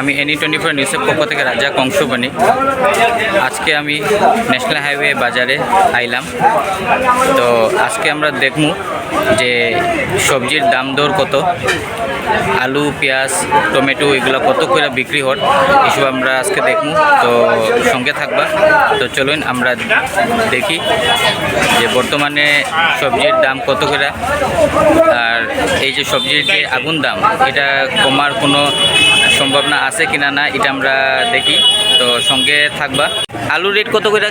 আমি any twenty four নিউজের পক্ষ থেকে রাজা কংসবাণী আজকে আমি ন্যাশনাল হাইওয়ে বাজারে আইলাম। তো আজকে আমরা দেখব যে সবজির দাম দর কত, আলু, পেঁয়াজ, টমেটো এগুলো কত করে বিক্রি হর এসব আমরা আজকে দেখব। তো সঙ্গে থাকবা। তো চলুন আমরা দেখি যে বর্তমানে সবজির দাম কত করে। আর এই যে সবজির যে আগুন দাম, এটা কমার কোনো সম্ভাবনা আছে কিনা না এটা আমরা দেখি। তো সঙ্গে থাকবা। আলু রেট কত করে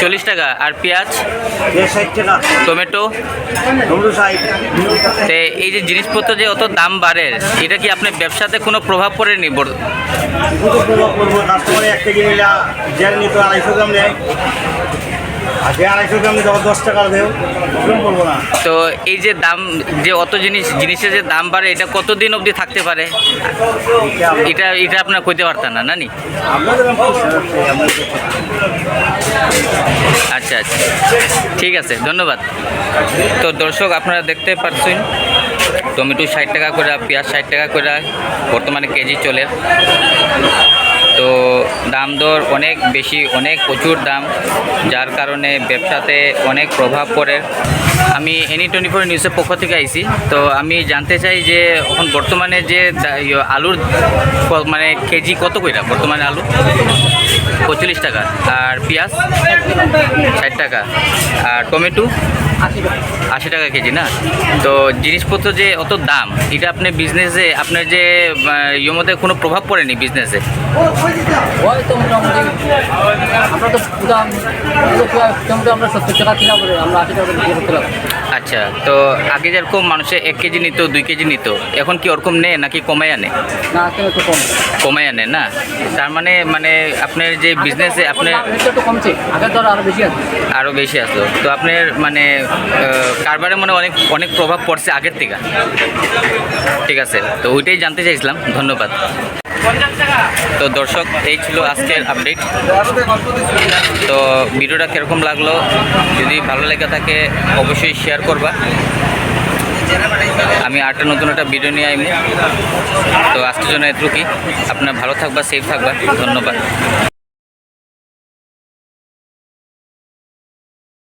চল্লিশ। টাকা। আর পেঁয়াজ? টমেটো? এই যে জিনিসপত্র যে অত দাম বাড়ে এটা কি আপনার ব্যবসাতে কোনো প্রভাব পড়েনি? প্রভাব করব কাস্টমারে এক কেজি নিলে আড়াইশো গ্রাম নেয়। তো এই যে দাম, যে অত জিনিস, জিনিসের যে দাম বাড়ে, এটা কতদিন অবধি থাকতে পারে? এটা এটা আপনার কইতে পারতেন না নানি আচ্ছা আচ্ছা। ঠিক আছে, ধন্যবাদ। তো দর্শক, আপনারা দেখতে পাচ্ছেন টমেটো ষাট টাকা করে, পেঁয়াজ ষাট টাকা করে, বর্তমানে কেজি চলে। তো দাম দর অনেক বেশি, অনেক প্রচুর দাম, যার কারণে ব্যবসাতে অনেক প্রভাব পড়ে। আমি এনি টোয়েন্টি ফোর নিউজের পক্ষ থেকে আইছি। তো আমি জানতে চাই যে এখন বর্তমানে যে ইয়ে আলুর মানে কেজি কত কইরা বর্তমানে আলু? পঁয়তাল্লিশ টাকা। আর পেঁয়াজ ষাট টাকা। আর টমেটো আশি টাকা কেজি না? তো জিনিসপত্র যে অত দাম এটা আপনি বিজনেসে আপনার যে ইয়ের মধ্যে কোনো প্রভাব পড়েনি বিজনেসে আচ্ছা তো আগে যেরকম মানুষে এক কেজি নিত দুই কেজি নিত এখন কি ওরকম নেয় নাকি কমাই আনে? না আজকে কম। কমাই আনে না? তার মানে মানে আপনার যে বিজনেসে আপনার কমছে বেশি আছে। আরও বেশি আসলো তো আপনার মানে কারবারে মানে অনেক অনেক প্রভাব পড়ছে আগের থেকে। ঠিক আছে তো ওইটাই জানতে চাইছিলাম। ধন্যবাদ। তো দর্শক এই ছিল আজকের আপডেট তো ভিডিওটা কীরকম লাগল? যদি ভালো লেগে থাকে অবশ্যই শেয়ার করবা। আমি আটটা নতুন একটা ভিডিও নিয়ে আইমু। তো আজকের জন্য এতটুকুই। আপনার ভালো থাকবা সেফ থাকবা। ধন্যবাদ।